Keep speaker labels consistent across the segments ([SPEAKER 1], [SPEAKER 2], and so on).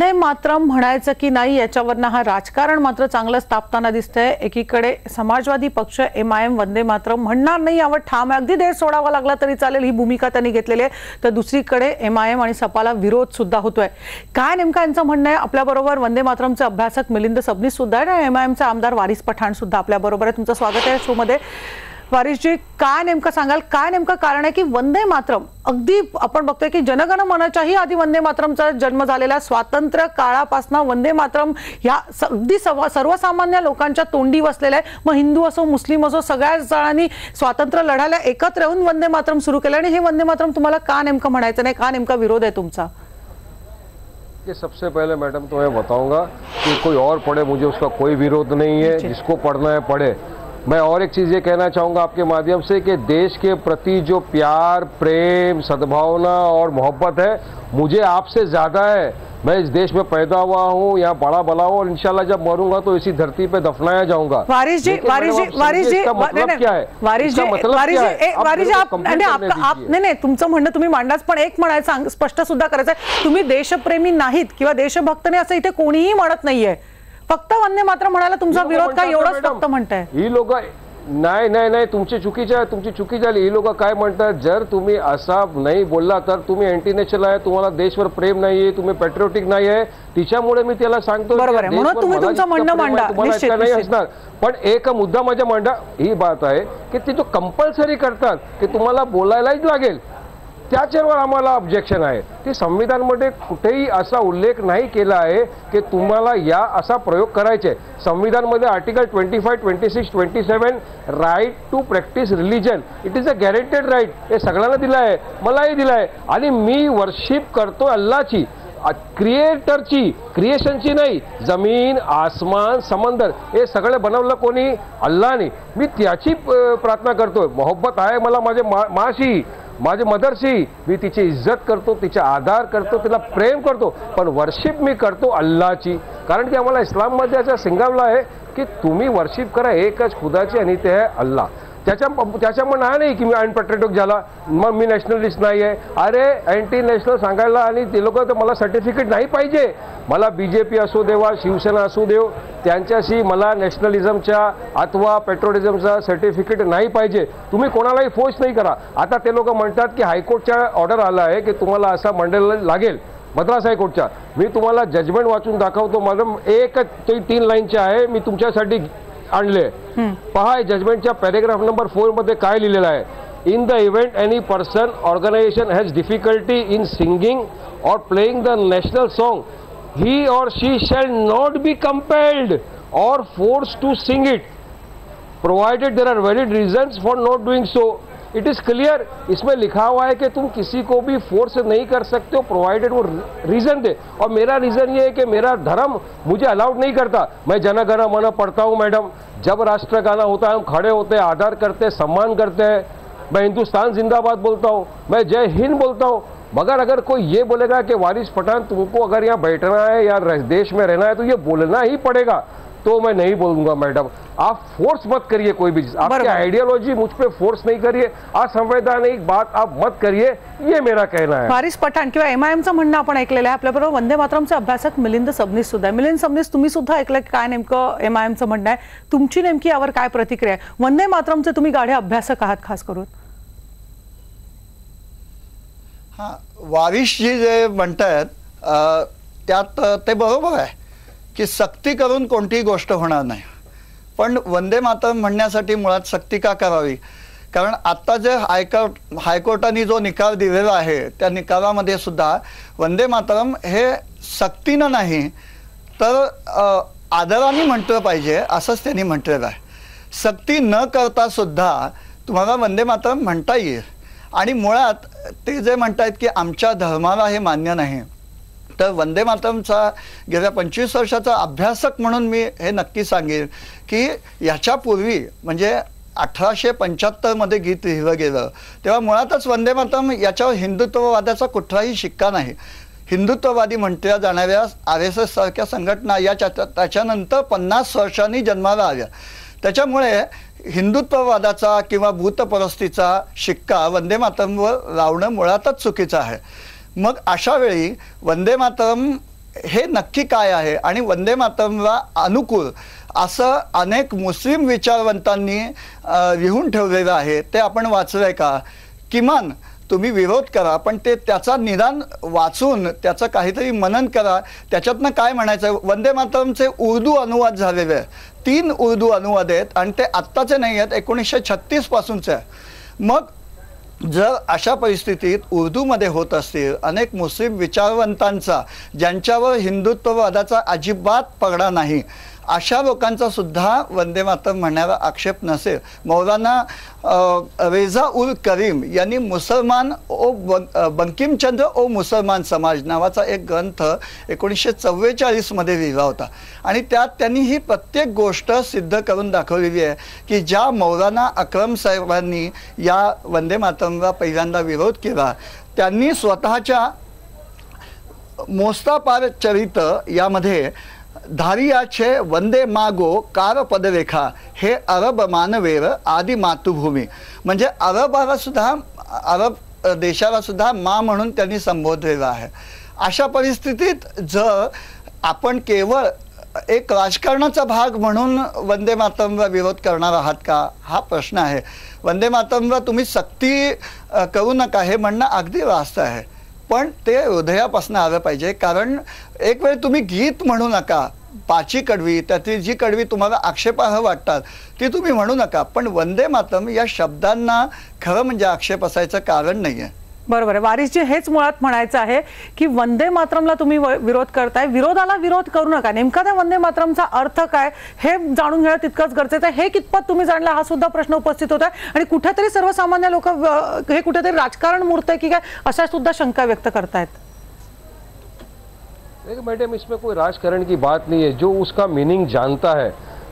[SPEAKER 1] वंदे मातरम म्हणायचं की नाही याच्यावरनं हा राजकारण मात्र चांगलं तापताना दिसतंय. एकीकडे समाजवादी पक्ष M I M Vande Mataram म्हणणार नाही यावर ठाम आहे. अगदी देश सोडावा लागला तरी चालेल ही भूमिका त्यांनी घेतलेली आहे. तर दुसरीकडे एम आय एम आणि सपाला विरोध सुद्धा होतोय. काय नेमका यांचं म्हणणं आहे? आपल्याबरोबर वंदे मातरमचे अभ्यासक मिलिंद सबनीस सुद्धा आहे आणि एम आय एमचे आमदार वारिस पठाण सुद्धा आपल्याबरोबर आहे तुमचं स्वागत आहे शोमध्ये. वारिसजी काय नेमकं सांगाल? काय नेमकं कारण आहे की वंदे मातरम? अगदी आपण बघतोय की जनगण मनाच्याही आधी वंदे मातरमचा जन्म झालेला स्वातंत्र्य काळापासून वंदे मातरम ह्या अगदी सर्व- सर्वसामान्य लोकांच्या तोंडी बसलेला आहे मग हिंदू असो मुस्लिम असो सगळ्याच जणांनी स्वातंत्र्य लढायला एकत्र येऊन वंदे मातरम सुरू केलं. आणि हे वंदे मातरम तुम्हाला का नेमकं म्हणायचं नाही? का नेमका विरोध आहे तुमचा?
[SPEAKER 2] कि सबसे पहले मैडम तो मैं बताऊंगा कि कोई और पढ़े मुझे उसका कोई विरोध नहीं है। जिसको पढ़ना है पढ़े. मैं और एक चीज़ ये कहना चाहूँगा आपके माध्यम से कि देश के प्रति जो प्यार प्रेम सद्भावना और मोहब्बत है मुझे आपसे ज़्यादा है। मैं इस देश में पैदा हुआ हूँ यहाँ बड़ा बड़ा हूँ और इंशाल्लाह जब मरूँगा तो इसी धरती पे दफनाया जाऊँगा।
[SPEAKER 1] वारिश जी
[SPEAKER 2] वारिश
[SPEAKER 1] जी वारिश जी
[SPEAKER 2] समझिए मतलब
[SPEAKER 1] नाही,
[SPEAKER 2] क्या है?
[SPEAKER 1] वारिस जी
[SPEAKER 2] मतलब
[SPEAKER 1] जी
[SPEAKER 2] है?
[SPEAKER 1] वारिस जी आप नाही, नाही नाही तुमचं म्हणणं तुम्ही मांडाच पण एक म्हणायचं स्पष्ट सुद्धा करायचं. तुम्ही देशप्रेमी नाहीत किंवा देशभक्त नाही असं इथे कोणीही म्हणत नाहीये. फक्त वंदे मात्र म्हणायला तुमचा विरोध काय एवढंच फक्त म्हणताय?
[SPEAKER 2] ही लोक नाही नाही नाही तुमची चुकीची आहे तुमची चुकी झाली ही लोक काय म्हणतात जर तुम्ही असा नाही बोलला तर तुम्ही अँटी नॅशनल आहे तुम्हाला देशवर प्रेम नाही आहे. तुम्ही पेट्रियोटिक नाही आहे तिच्यामुळे मी त्याला सांगतो नाही. असणार. पण एक मुद्दा माझ्या मांडा ही बात आहे की ते जो कंपल्सरी करतात की तुम्हाला बोलायलाच लागेल. त्याच्यावर आम्हाला ऑब्जेक्शन आहे. की संविधानमध्ये कुठेही असा उल्लेख नाही केला आहे की तुम्हाला या असा प्रयोग करायचे संविधानमध्ये article twenty five twenty six twenty seven right to practise religion it is a guaranteed right हे सगळ्यांना दिलं आहे. मलाही दिलं आहे. आणि मी वर्शिप करतो अल्लाची. क्रिएटरची क्रिएशनची नाही. जमीन आसमान समंदर हे सगळं बनवलं कोणी? अल्लाने. मी त्याची प्रार्थना करतोय. मोहब्बत आहे मला माझे मा- माशी. माझी मदरशी मी तिची इज्जत करतो तिचा आधार करतो तिला प्रेम करतो पण वर्शिप मी करतो अल्लाची. कारण की आम्हाला इस्लाममध्ये असं सिंगावलं आहे की तुम्ही वर्शिप करा एकच खुदाची आणि ते आहे अल्लाह. त्याच्या त्याच्यामुळे नाही नाही की मी अनपेट्रियोटिक झाला. मग मी नॅशनलिस्ट नाही आहे अरे अँटी नॅशनल सांगायला आणि ते लोक तर मला सर्टिफिकेट नाही पाहिजे. मला बी जे पी असू देवा शिवसेना असू देव त्यांच्याशी मला नॅशनलिझमच्या अथवा पेट्रोलिझमचा सर्टिफिकेट नाही पाहिजे. तुम्ही कोणालाही फोर्स नाही करा. आता ते लोक म्हणतात की हायकोर्टच्या ऑर्डर आला आहे की तुम्हाला असा मंडळ लागेल. मद्रास हायकोर्टच्या मी तुम्हाला जजमेंट वाचून दाखवतो. मॅडम एक ते तीन लाईनचे आहे. मी तुमच्यासाठी आणले. पहा जजमेंटच्या पॅरेग्राफ नंबर फोरमध्ये काय लिहिलेलं आहे. In the event any person organisation has difficulty in singing or playing the national song he or she shall not be compelled or forced to sing it provided there are valid reason for not doing so it is clear इसमें लिखा हुआ है कि तुम किसी को भी force नहीं कर सकते हो प्रोवाइडेड वो रीजन दे। और मेरा रीजन ये है कि मेरा धर्म मुझे अलाउड नहीं करता। मैं जन गण मन पढ़ता हूँ मैडम जब राष्ट्र गाना होता है, हम खड़े होते हैं, आदर करते हैं, सम्मान करते हैं। मैं हिंदुस्तान जिंदाबाद बोलता हूँ, मैं जय हिंद बोलता हूँ। मगर अगर कोई ये बोलेगा कि वारिस पठान तुमको अगर यहाँ बैठना है या देश में रहना है तो ये बोलना ही पड़ेगा। तो मैं नहीं बोलूँगा मैडम। आप फोर्स मत करिए कोई भी चीज़। आपकी आइडियोलॉजी मुझ पे फोर्स नहीं करिए। असंवैधानिक बात आप मत करिए। ये मेरा कहना है।
[SPEAKER 1] वारिस पठाण किंवा एम आय एमचं म्हणणं आपण ऐकलेलं आहे आपल्याबरोबर. वंदे मातरमचे अभ्यासक मिलिंद सबनीस सुद्धा आहे. मिलिंद सबनीस तुम्ही सुद्धा ऐकलं की काय नेमकं एम आय एमचं म्हणणं आहे? तुमची नेमकी यावर काय प्रतिक्रिया आहे? वंदे मातरमचे तुम्ही गाढे अभ्यासक आहात खास करून.
[SPEAKER 3] हाँ वारिसजी जे म्हणतायत अ, त्यात ते बरोबर आहे. की सक्ती करून कोणतीही गोष्ट होणार नाही. पण वंदे मातरम म्हणण्यासाठी मुळात सक्ती का करावी? कारण आत्ता जे हायकोर्ट हायकोर्टाने जो निकाल दिलेला आहे त्या निकालामध्ये सुद्धा वंदे मातरम हे सक्तीनं नाही तर आदराने म्हटलं पाहिजे असंच त्यांनी म्हटलेलं आहे. सक्ती न करता सुद्धा तुम्हाला वंदे मातरम म्हणता येईल. आणि मुळात ते जे म्हणत आहेत की आमच्या धर्माला हे मान्य नाही तर वंदे मातमचा गेल्या पंचवीस वर्षाचा अभ्यासक म्हणून मी हे नक्की सांगेन की याच्यापूर्वी म्हणजे अठराशे पंच्याहत्तरमध्ये गीत लिहिलं गेलं तेव्हा मुळातच वंदे मातम याच्यावर हिंदुत्ववादाचा कुठलाही शिक्का नाही. हिंदुत्ववादी म्हटल्या जाणाऱ्या आर एस एस सारख्या संघटना या त्याच्यानंतर पन्नास वर्षांनी जन्माला आल्या. त्याच्यामुळे हिंदुत्ववादाचा किंवा भूतपरस्तीचा शिक्का वंदे मातमवर लावणं मुळातच चुकीचं आहे. मग अशा वेळी वंदे मातरम हे नक्की काय आहे? आणि वंदे मातरमला अनुकूल असं अनेक मुस्लिम विचारवंतांनी लिहून ठेवलेलं आहे. ते आपण वाचलंय का? किमान तुम्ही विरोध करा पण ते त्याचा निदान वाचून त्याचं काहीतरी मनन करा. त्याच्यातनं काय म्हणायचं? आहे वंदे मातरमचे उर्दू अनुवाद झालेले. आहे तीन उर्दू अनुवाद आहेत आणि ते आत्ताचे नाही आहेत एकोणीसशे छत्तीसपासूनचे आहे मग जर अशा परिस्थितीत उर्दूमध्ये होत असतील अनेक मुस्लिम विचारवंतांचा ज्यांच्यावर हिंदुत्ववादाचा अजिबात पगडा नाही अशा लोकांचा सुद्धा वंदे मातरम म्हणण्याला आक्षेप नसेल. मौलाना रेझा उल करीम यांनी मुसलमान ओ बंकिमचंद्र ओ मुसलमान समाज नावाचा एक ग्रंथ एकोणीसशे चव्वेचाळीसमध्ये लिहिला होता. आणि त्यात त्यांनी ही प्रत्येक गोष्ट सिद्ध करून दाखवलेली आहे की ज्या मौलाना अक्रम साहेबांनी या वंदे मातरमला पहिल्यांदा विरोध केला त्यांनी स्वतःच्या मोस्तापार चरित यामध्ये धारियाचे वंदे मागो कार पदरेखा हे अरब मानवेर आदी मातृभूमी. म्हणजे अरबाला सुद्धा अरब देशाला सुद्धा मा म्हणून त्यांनी संबोधलेलं आहे. अशा परिस्थितीत जर आपण केवळ एक राजकारणाचा भाग म्हणून वंदे मातरमला विरोध करणार आहात का? हा प्रश्न आहे. वंदे मातरमला तुम्ही सक्ती करू नका हे म्हणणं अगदी रास्त आहे. पण ते हृदयापासून आलं पाहिजे. कारण एक वेळ तुम्ही गीत म्हणू नका पाची कडवी त्यातली जी कडवी तुम्हाला आक्षेपार्ह वाटतात ती तुम्ही म्हणू नका. पण वंदे मातरम या शब्दांना खरं म्हणजे आक्षेप असायचं कारण नाही आहे
[SPEAKER 1] बरोबर आहे. वारिसजी हेच मुळात म्हणायचं आहे की वंदे मातरमला तुम्ही विरोध करताय. विरोधाला विरोध करू नका. नेमका त्या वंदे मातरमचा अर्थ काय हे जाणून घेणं तितकंच गरजेचं आहे. हे कितपत तुम्ही जाणला हा सुद्धा प्रश्न उपस्थित होत आहे आणि कुठेतरी सर्वसामान्य लोक हे कुठेतरी राजकारण मूर्त आहे की काय अशा सुद्धा शंका व्यक्त करतायत?
[SPEAKER 2] देखिए मैडम इसमें कोई राजकारण की बात नहीं है. जो उसका मीनिंग जानता है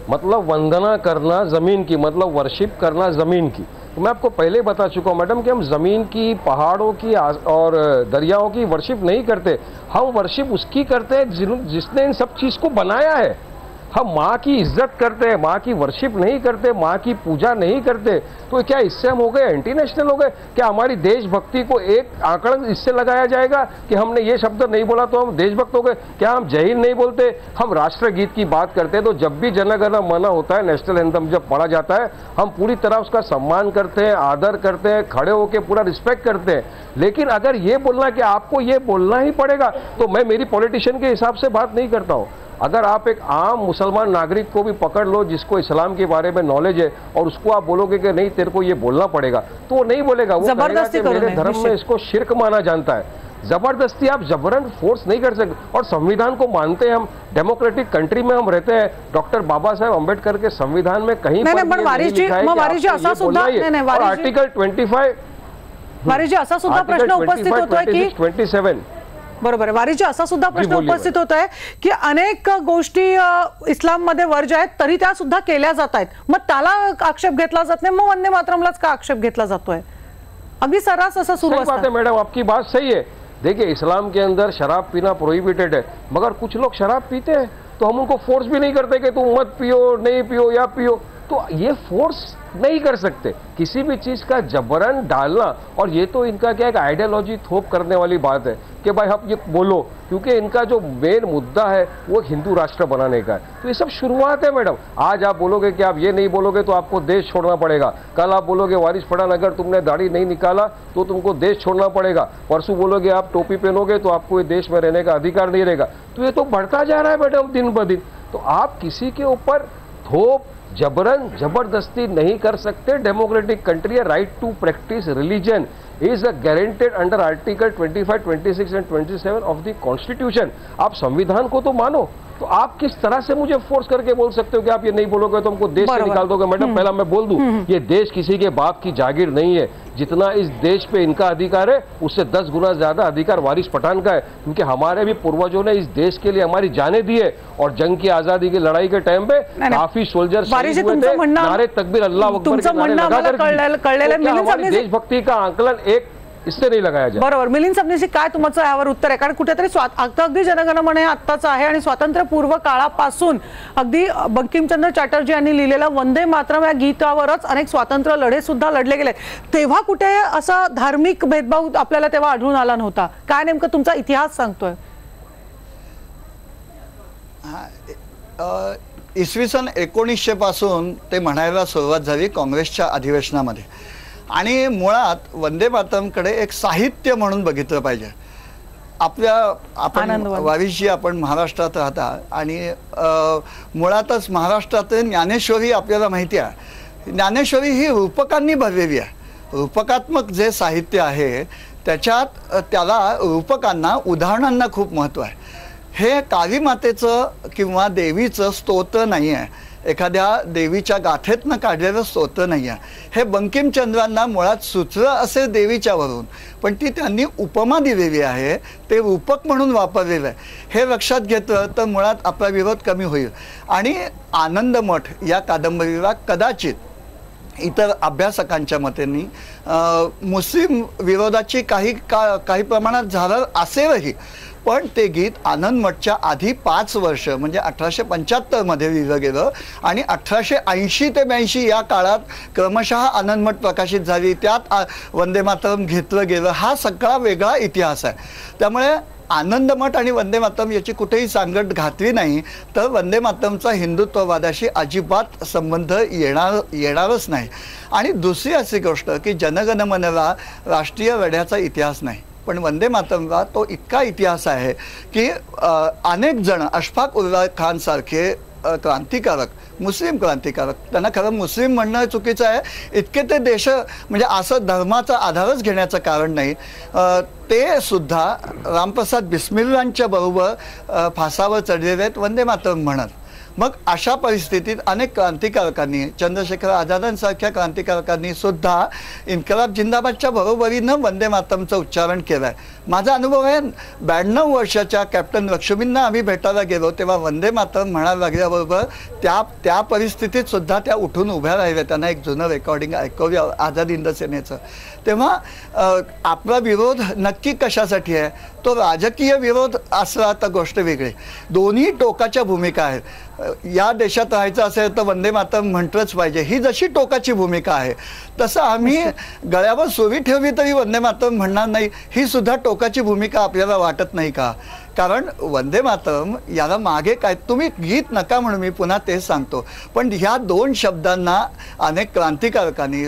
[SPEAKER 2] मतलब वंदना करना ज़मीन की मतलब वर्शिप करना ज़मीन की तो मैं आपको पहले बता चुका हूँ मैडम कि हम ज़मीन की पहाड़ों की और दरियाओं की वर्शिप नहीं करते। हम वर्शिप उसकी करते हैं जिन- जिसने इन सब चीज़ को बनाया है। हम माँ की इज़्ज़त करते हैं, माँ की वर्शिप नहीं करते, माँ की पूजा नहीं करते तो क्या इससे हम हो गए एंटी नेशनल हो गए? क्या हमारी देशभक्ति को एक आंकड़न इससे लगाया जाएगा कि हमने ये शब्द नहीं बोला तो हम देशभक्त हो गए? क्या हम जय हिंद नहीं बोलते? हम राष्ट्रगीत की बात करते हैं तो जब भी जनगण मना होता है नेशनल एंथम जब पढ़ा जाता है, हम पूरी तरह उसका सम्मान करते हैं, आदर करते हैं, खड़े होकर पूरा रिस्पेक्ट करते हैं। लेकिन अगर ये बोलना कि आपको ये बोलना ही पड़ेगा तो मैं मेरी पॉलिटिशियन के हिसाब से बात नहीं करता हूँ। अगर आप एक आम मुसलमान नागरिक को भी पकड़ लो जिसको इस्लाम के बारे में नॉलेज है और उसको आप बोलोगे कि नहीं तेरे को ये बोलना पड़ेगा तो वो नहीं बोलेगा। वो कहेगा
[SPEAKER 1] ज़बरदस्ती
[SPEAKER 2] कि मेरे धर्म में इसको शिरक माना जानता है। ज़बरदस्ती आप जबरन फोर्स नहीं कर सकते। और संविधान को मानते हैं हम। डेमोक्रेटिक कंट्री में हम रहते हैं। डॉक्टर बाबा साहेब अंबेडकर के संविधान में कहीं पर है ही है। आर्टिकल ट्वेंटी फाइव
[SPEAKER 1] वारीजी असा सुद्धा प्रश्न उपस्थित होतोय की
[SPEAKER 2] ट्वेंटी सेवन
[SPEAKER 1] बरोबर आहे. वारीजी असा सुद्धा प्रश्न उपस्थित होत आहे की अनेक गोष्टी इस्लाम मध्ये वर्ज आहेत तरी त्या सुद्धा केल्या जात आहेत. मग त्याला आक्षेप घेतला जात नाही मग वंदे मातरमलाच का आक्षेप घेतला जातोय? अगदी सर्रास असं सुरू
[SPEAKER 2] सही बात है मैडम आपकी बात सही है देखिए इस्लाम के अंदर शराब पीना प्रोहिबिटेड है मगर कुछ लोग शराब पीते हैं तो हम उनको फोर्स भी नहीं करते कि तुम मत पियो नहीं पियो या पियो। तो ये फोर्स नहीं कर सकते। किसी भी चीज़ का जबरन डालना, और ये तो इनका क्या एक आइडियोलॉजी थोप करने वाली बात है कि भाई आप ये बोलो, क्योंकि इनका जो मेन मुद्दा है, वो हिंदू राष्ट्र बनाने का है। तो ये सब शुरुआत है, मैडम। आज आप बोलोगे कि आप ये नहीं बोलोगे तो आपको देश छोड़ना पड़ेगा। कल आप बोलोगे, वारिस पठान, अगर तुमने दाढ़ी नहीं निकाला तो तुमको देश छोड़ना पड़ेगा। परसों बोलोगे, आप टोपी पहनोगे तो आपको ये देश में रहने का अधिकार नहीं रहेगा। तो ये तो बढ़ता जा रहा है, मैडम, दिन ब दिन। तो आप किसी के ऊपर थोप जबरन ज़बरदस्ती नहीं कर सकते। डेमोक्रेटिक कंट्री है right to practise religion is a guaranteed under article 25, 26 and 27 of the constitution आप संविधान को तो मानो तो आप किस तरह से मुझे फोर्स करके बोल सकते हो कि आप ये नहीं बोलोगे तो हमको देश से निकाल दोगे? मैडम पहला मैं बोल दूँ ये देश किसी के बाप की जागीर नहीं है। जितना इस देश पे इनका अधिकार है उससे दस गुना ज़्यादा अधिकार वारिस पठान का है। क्योंकि हमारे भी पूर्वजों ने इस देश के लिए हमारी जाने दी है और जंग की आज़ादी की लड़ाई के टाइम पे काफ़ी सोल्जर नारे तकबीर अल्लाह देशभक्ति का आंकलन एक इससे नहीं लगाया जाए।
[SPEAKER 1] बरोबर. मिलिंद सबनीशी काय तुमचं यावर उत्तर आहे? कारण कुठेतरी आता अगदी जनगणमन हे आत्ताचं आहे आणि स्वातंत्र्यपूर्व काळापासून अगदी बंकिमचंद्र चॅटर्जी यांनी लिहिलेलं वंदे मातरम या गीतावरच अनेक स्वातंत्र्य लढे सुद्धा लढले गेले तेव्हा कुठे असा धार्मिक भेदभाव आपल्याला तेव्हा आढळून आला नव्हता? काय नेमकं तुमचा इतिहास सांगतोय?
[SPEAKER 3] हा, इसवी सन एकोणीसशे पासून ते म्हणायला सुरुवात झाली काँग्रेसच्या अधिवेशनामध्ये. आणि मुळात वंदे मातरमकडे एक साहित्य म्हणून बघितलं पाहिजे. आपल्या आपण. वारीशी आपण महाराष्ट्रात राहता आणि मुळातच महाराष्ट्रात ज्ञानेश्वरी आपल्याला माहिती आहे. ज्ञानेश्वरी ही रूपकांनी भरलेली आहे. रूपकात्मक जे साहित्य आहे त्याच्यात त्याला रूपकांना उदाहरणांना खूप महत्त्व आहे. हे कालीमातेचं किंवा देवीचं स्तोत्र नाही आहे एखाद्या देवीच्या गाथेतनं काढलेलं स्तोत्र नाही आहे. हे बंकिमचंद्रांना मुळात सुचलं असे देवीच्यावरून पण ती त्यांनी उपमा दिलेली आहे. ते रूपक म्हणून वापरलेलं आहे. हे लक्षात घेतलं तर मुळात आपला विरोध कमी होईल. आणि आनंदमठ या कादंबरीला कदाचित इतर अभ्यासकांच्या मतेनी मुस्लिम विरोधाची काही का काही प्रमाणात झालं असेलही. पण ते गीत आनंद मठच्या आधी पाच वर्ष म्हणजे अठराशे पंच्याहत्तरमध्ये लिहिलं गेलं आणि अठराशे ऐंशी ते ब्याऐंशी या काळात क्रमशः आनंद मठ प्रकाशित झाली. त्यात आ- वंदे मातरम घेतलं गेलं. हा सगळा वेगळा इतिहास आहे. त्यामुळे आनंद मठ आणि वंदे मातरम याची कुठेही सांगड घातली नाही तर वंदे मातरमचा हिंदुत्ववादाशी अजिबात संबंध येणार येणारच नाही. आणि दुसरी अशी गोष्ट की जनगणमनला राष्ट्रीय लढ्याचा इतिहास नाही. पण वंदे मातरमचा तो इतका इतिहास आहे की अनेक जण अशफाक उल्ला खानसारखे क्रांतिकारक मुस्लिम क्रांतिकारक त्यांना खरं मुस्लिम म्हणणं चुकीचं आहे. इतके ते देश म्हणजे असं धर्माचा आधारच घेण्याचं कारण नाही. ते सुद्धा रामप्रसाद बिस्मिल्लांच्या बरोबर फासावर चढलेले आहेत वंदे मातरम म्हणत. मग अशा परिस्थितीत अनेक क्रांतिकारकांनी चंद्रशेखर आझादांसारख्या क्रांतिकारकांनी सुद्धा इन्कलाब जिंदाबादच्या बरोबरीनं वंदे मातमचं उच्चारण केलं आहे माझा अनुभव आहे ब्याण्णव वर्षाच्या कॅप्टन लक्ष्मींना आम्ही भेटायला गेलो तेव्हा वंदे मातम म्हणायला लागल्याबरोबर त्या त्या परिस्थितीत सुद्धा त्या उठून उभ्या राहिल्या. त्यांना एक जुनं रेकॉर्डिंग ऐकवूया आझाद हिंद सेनेचं. तेव्हा आपला विरोध नक्की कशासाठी आहे? तो राजकीय विरोध असला तर गोष्ट वेगळी. दोन्ही टोकाच्या भूमिका आहेत. या देशात राहायचं असेल तर वंदे मातरम म्हटलंच पाहिजे. ही जशी टोकाची भूमिका आहे तसं आम्ही गळ्यावर सोवी ठेवली तरी वंदे मातरम म्हणणार नाही. ही सुद्धा टोकाची भूमिका आपल्याला वाटत नाही का? कारण वंदे मातरम याला मागे काय तुम्ही गीत नका म्हणून मी पुन्हा तेच सांगतो पण ह्या दोन शब्दांना अनेक क्रांतिकारकांनी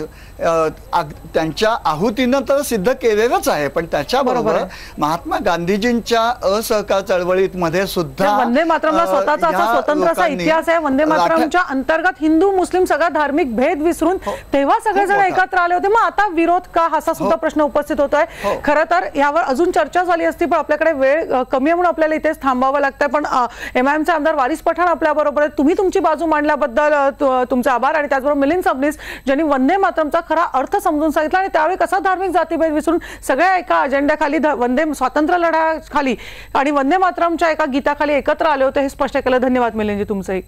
[SPEAKER 3] त्यांच्या आहुतीनं तर सिद्ध केलेलंच आहे पण
[SPEAKER 1] बरोबर
[SPEAKER 3] त्याच्याबरोबर. महात्मा गांधीजींच्या असहकार चळवळीत मध्ये सुद्धा
[SPEAKER 1] वंदे मातरमला स्वतःचा असा स्वतंत्र इतिहास आहे वंदे मातरमच्या अंतर्गत हिंदू मुस्लिम सगळा धार्मिक भेद विसरून
[SPEAKER 3] हो.
[SPEAKER 1] तेव्हा सगळेजण. एकत्र आले होते मग आता विरोध का असा सुद्धा
[SPEAKER 3] हो.
[SPEAKER 1] प्रश्न उपस्थित होतोय
[SPEAKER 3] हो.
[SPEAKER 1] खरं तर यावर अजून चर्चा झाली असती पण आपल्याकडे वेळ कमी म्हणून आपल्याला इथेच थांबावं लागतंय. पण एमआयएमचे आमदार वारिस पठाण आपल्या बरोबर आहेत. तुम्ही तुमची बाजू मांडल्याबद्दल तुमचे आभार आणि त्याचबरोबर मिलिंद सबनीस ज्यांनी वंदे मातरमचा खरा अर्थ समजून सांगितला आणि त्यावेळी कसा धार्मिक जातीभेद विसरून सगळ्या एका अजेंड्याखाली वंदे स्वातंत्र्य लढ्याखाली आणि वंदे मातरमच्या एका गीताखाली एकत्र आले होते हे स्पष्ट केलं. धन्यवाद मिलिंदजी तुमचंही.